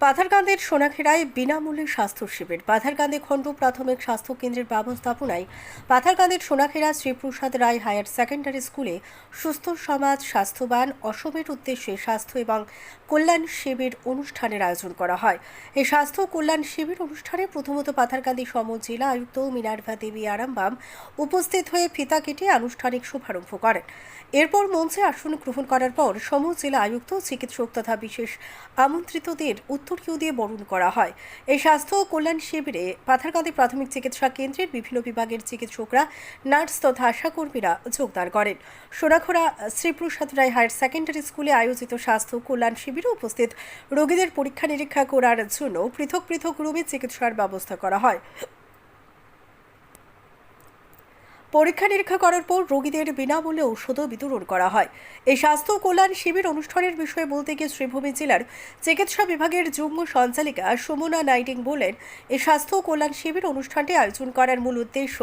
পাথারকান্দের সোনাখেরায় বিনামূল্যে স্বাস্থ্য শিবির। পাথারকান্দে খণ্ড প্রাথমিক স্বাস্থ্য কেন্দ্রের ব্যবস্থাপনায় পাথারকান্দের সোনাখেড়া শ্রীপ্রসাদ রায় হায়ার সেকেন্ডারি স্কুলে সুস্থ সমাজ, স্বাস্থ্যবান, অসমের উদ্দেশ্যে স্বাস্থ্য এবং কল্যাণ শিবির অনুষ্ঠানের আয়োজন করা হয়। এই স্বাস্থ্য কল্যাণ শিবির অনুষ্ঠানে প্রথমত পাথারকান্দি সম জেলা আয়ুক্ত মিনার্ভা দেবী আরামবাম উপস্থিত হয়ে ফিতা কেটে আনুষ্ঠানিক শুভারম্ভ করেন। এরপর মঞ্চে আসন গ্রহণ করার পর সম জেলা আয়ুক্ত, চিকিৎসক তথা বিশেষ আমন্ত্রিতদের উত্তরীয় দিয়ে বরণ করা হয়। এই স্বাস্থ্য ও কল্যাণ শিবিরে পাথারকান্দি প্রাথমিক চিকিৎসা কেন্দ্রের বিভিন্ন বিভাগের চিকিৎসকরা, নার্স তথা আশাকর্মীরা যোগদান করেন। সোনাখোড়া শ্রীপ্রসাদ রায় হায়ার সেকেন্ডারি স্কুলে আয়োজিত স্বাস্থ্য কল্যাণ শিবিরে উপস্থিত রোগীদের পরীক্ষা নিরীক্ষা করার জন্য পৃথক পৃথক রুমে চিকিৎসার ব্যবস্থা করা হয়। পরীক্ষা নিরীক্ষা করার পর রোগীদের বিনামূল্যে ঔষধও বিতরণ করা হয়। এই স্বাস্থ্য কল্যাণ শিবির অনুষ্ঠানের বিষয়ে বলতে গিয়ে শ্রীভূমি জেলার চিকিৎসা বিভাগের যুগ্ম সঞ্চালিকা সুমনা নাইটিং বলেন এই স্বাস্থ্য কল্যাণ শিবির অনুষ্ঠানটি আয়োজন করার মূল উদ্দেশ্য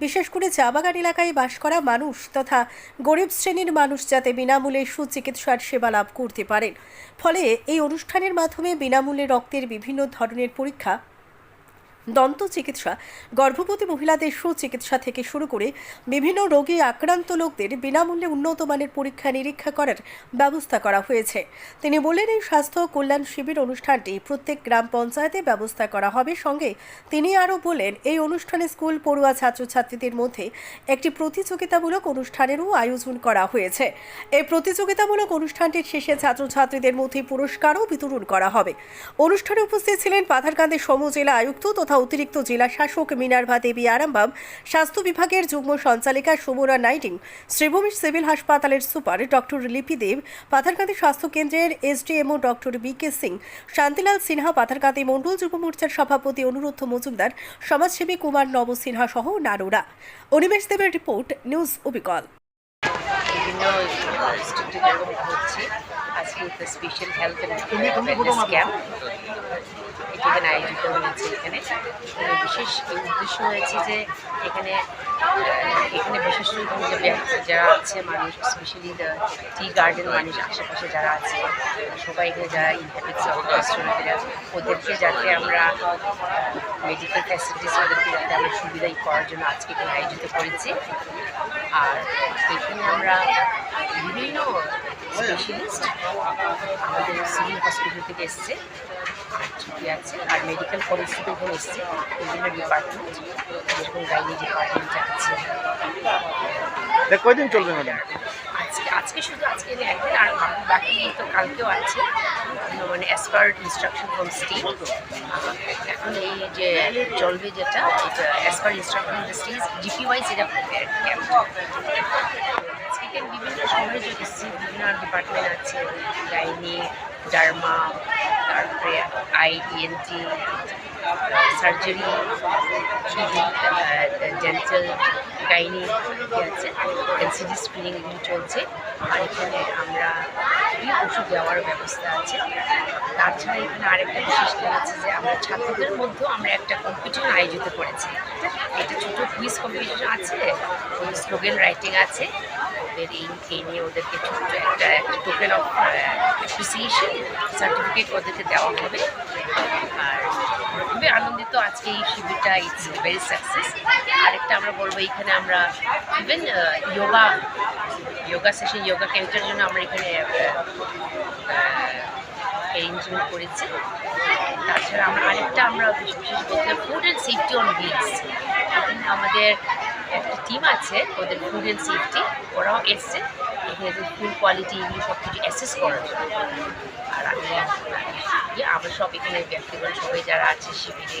বিশেষ করে চা বাগান এলাকায় বাস করা মানুষ তথা গরিব শ্রেণির মানুষ যাতে বিনামূল্যে সুচিকিৎসার সেবা লাভ করতে পারেন। ফলে এই অনুষ্ঠানের মাধ্যমে বিনামূল্যে রক্তের বিভিন্ন ধরনের পরীক্ষা দন্ত চিকিৎসা। গর্ভবতী মহিলাদের সুচিকিৎসা থেকে শুরু করে বিভিন্ন রোগে আক্রান্ত লোকদের বিনামূল্যে উন্নত মানের পরীক্ষা নিরীক্ষা করার ব্যবস্থা করা হয়েছে। তিনি বলেন, এই স্বাস্থ্য কল্যাণ শিবির অনুষ্ঠানটি প্রত্যেক গ্রাম পঞ্চায়েতে ব্যবস্থা করা হবে। সঙ্গে তিনি আরও বলেন, এই অনুষ্ঠানে স্কুল পড়ুয়া ছাত্রছাত্রীদের মধ্যে একটি প্রতিযোগিতামূলক অনুষ্ঠানেরও আয়োজন করা হয়েছে। এই প্রতিযোগিতামূলক অনুষ্ঠানটির শেষে ছাত্রছাত্রীদের মধ্যে পুরস্কারও বিতরণ করা হবে। অনুষ্ঠানে উপস্থিত ছিলেন পাথারকান্দের সমজেলা আয়ুক্ত তথা অতিরিক্ত জেলা শাসক মিনার্ভা দেবী আরামবাম স্বাস্থ্য বিভাগের যুগ্ম সঞ্চালিকা সুমনা নাইটিং শ্রীভূমি সিভিল হাসপাতালের সুপার ডক্টর লিপি দেব পাথারকান্দি স্বাস্থ্য কেন্দ্রের SDMO doctor B K Singh, Shantilal Sinha Patharkandi মণ্ডল যুব মোর্চার সভাপতি অনুরুদ্ধ মজুমদার, সমাজসেবী কুমার নব সিনহা সহ নারুরা। অনিমেষ দেবের রিপোর্ট, নিউজ অবিকল। বিভিন্ন স্টুডেন্টের হচ্ছে। আজকে একটা স্পেশাল হেলথ অ্যান্ড ক্যাম্প এটি এখানে আয়োজিত হয়েছে এখানে। বিশেষ উদ্দেশ্য হয়েছে যে এখানে এখানে বিশেষ যারা আছে, মানুষ স্পেশালি টি গার্ডেন মানুষ, আশেপাশে যারা আছে, সবাই এখানে যারা ইনহ্যাবিটস অফ ওদেরকে যাতে আমরা মেডিকেল ফ্যাসিলিটিস ওদেরকে আমরা সুবিধাই করার জন্য আজকে এখানে আয়োজিত করেছি। আর এখানে আমরা বিভিন্ন স্পেশালিস্ট আমাদের সিভিল হসপিটাল থেকে এসছে। ছুটি আছে, আর মেডিকেল কলেজ থেকে এখানে এসছে। বিভিন্ন ডিপার্টমেন্ট যেরকম গাইনি ডিপার্টমেন্ট আছে। কয়দিন চলবে ম্যাডাম আজকে শুধু আজকে একদিন আর বাকি তো কালকেও আছে। মানে অ্যাজ ইনস্ট্রাকশন ফ্রম স্টেট এখন এই যে চলবে যেটা, এটা as instruction from state GP wise এটা আজকে বিভিন্ন শহরে যে এসেছি, বিভিন্ন ডিপার্টমেন্ট আছে গাইনি ডার্মা তারপরে eye ENT surgery dental gynae আছে এলসিডি স্ক্রিনিং চলছে। আর এখানে আমরা ওষুধ দেওয়ার ব্যবস্থা আছে। তাছাড়া এখানে আরেকটা বিশেষ আছে যে আমরা ছাত্রদের মধ্যেও আমরা একটা কম্পিটিশন আয়োজিত করেছি। এটা ছোটো কুইজ কম্পিটিশন আছে স্লোগান রাইটিং আছে। ওদের এই এই নিয়ে ওদেরকে ছোট্ট একটা একটা টোকেন অফ অ্যাপ্রিসিয়েশন সার্টিফিকেট ওদেরকে দেওয়া হবে। আজকে এই শিবিরটা ইটস ভেরি সাকসেস আরেকটা আমরা বলব এখানে আমরা ইভেন যোগা যোগা সেশন যোগা ক্যাম্পের জন্য আমরা এখানে অ্যারেঞ্জমেন্ট করেছি তাছাড়া আমরা আরেকটা আমরা বিশেষ বিশেষ বলতে ফুড অ্যান্ড সেফটি অন এখানে আমাদের একটা টিম আছে ওদের ফুড অ্যান্ড সেফটি ওরাও এসছে এখানে ফুড কোয়ালিটি এগুলো সব কিছু অ্যাসেস করার জন্য আর আমি ইয়ে আমরা সব এখানে ব্যক্তিগত সবাই যারা আছে শিবিরে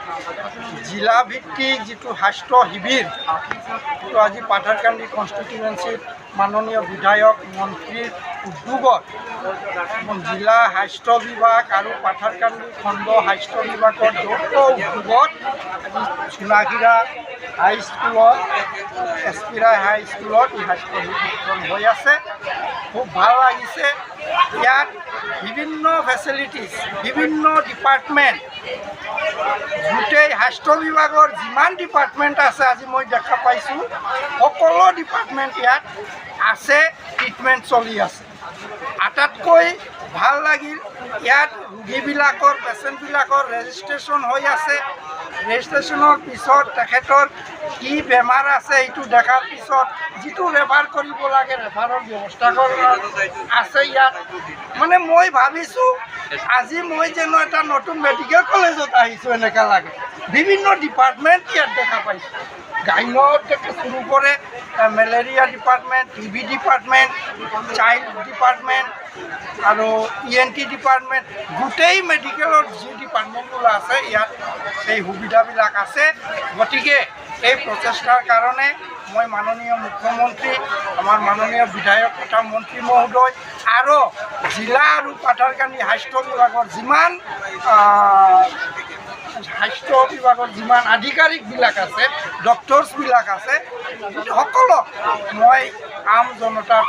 জিলা ভিত্তিক যিটো স্বাস্থ্য শিবিৰ আজি পাথাৰকান্দি কনষ্টিটুৱেঞ্চিত মাননীয় বিধায়ক মন্ত্ৰীৰ উদ্যোগত জিলা স্বাস্থ্য বিভাগ আৰু পাথাৰকান্দি খণ্ড স্বাস্থ্য বিভাগৰ যৌথ উদ্যোগত আজি সোণাখিৰা হাইস্কুলত এছ পি ৰায় হাইস্কুলত এই স্বাস্থ্য শিবিৰখন হৈ আছে। খুব ভালো লাগিছে। ইয়াত বিভিন্ন ফেচিলিটিজ বিভিন্ন ডিপাৰ্টমেণ্ট গোটেই স্বাস্থ্য বিভাগৰ যিমান ডিপাৰ্টমেণ্ট আছে আজি মই দেখা পাইছোঁ, সকলো ডিপাৰ্টমেণ্ট ইয়াত আছে ট্ৰিটমেণ্ট চলি আছে। আটাইতকৈ ভালো লাগিল। ইয়াত ৰোগীবিলাকৰ, পেচেণ্টবিলাকৰ ৰেজিষ্ট্ৰেশ্যন হৈ আছে। ৰেজিষ্ট্ৰেশ্যনৰ পিছত তেখেতৰ কি বেমাৰ আছে এইটো দেখাৰ পিছত যিটো ৰেফাৰ কৰিব লাগে, ৰেফাৰৰ ব্যৱস্থা কৰা আছে ইয়াত। মানে মই ভাবিছোঁ, আজি মই যেন এটা নতুন মেডিকেল কলেজত আহিছোঁ এনেকুৱা লাগে। বিভিন্ন ডিপাৰ্টমেণ্ট ইয়াত দেখা পাইছোঁ। গাইনত শুরু করে malaria department, TB department, child department আৰু ই এন টি ডিপাৰ্টমেণ্ট গোটেই মেডিকেলৰ যি ডিপাৰ্টমেণ্টবোৰ আছে, ইয়াত সেই সুবিধাবিলাক আছে। গতিকে এই প্ৰচেষ্টাৰ কাৰণে মই মাননীয় মুখ্যমন্ত্ৰী, আমাৰ মাননীয় বিধায়ক তথা মন্ত্ৰী মহোদয়, আৰু জিলা আৰু পাঠাৰকান্দি স্বাস্থ্য বিভাগৰ যিমান স্বাস্থ্য বিভাগৰ যিমান আধিকাৰিকবিলাক আছে ডক্টৰছবিলাক আছে সকলক মই আম জনতাৰ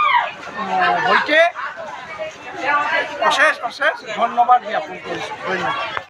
উম, সৈতে অশেষ অশেষ ধন্যবাদ জ্ঞাপন কৰিছোঁ। ধন্যবাদ।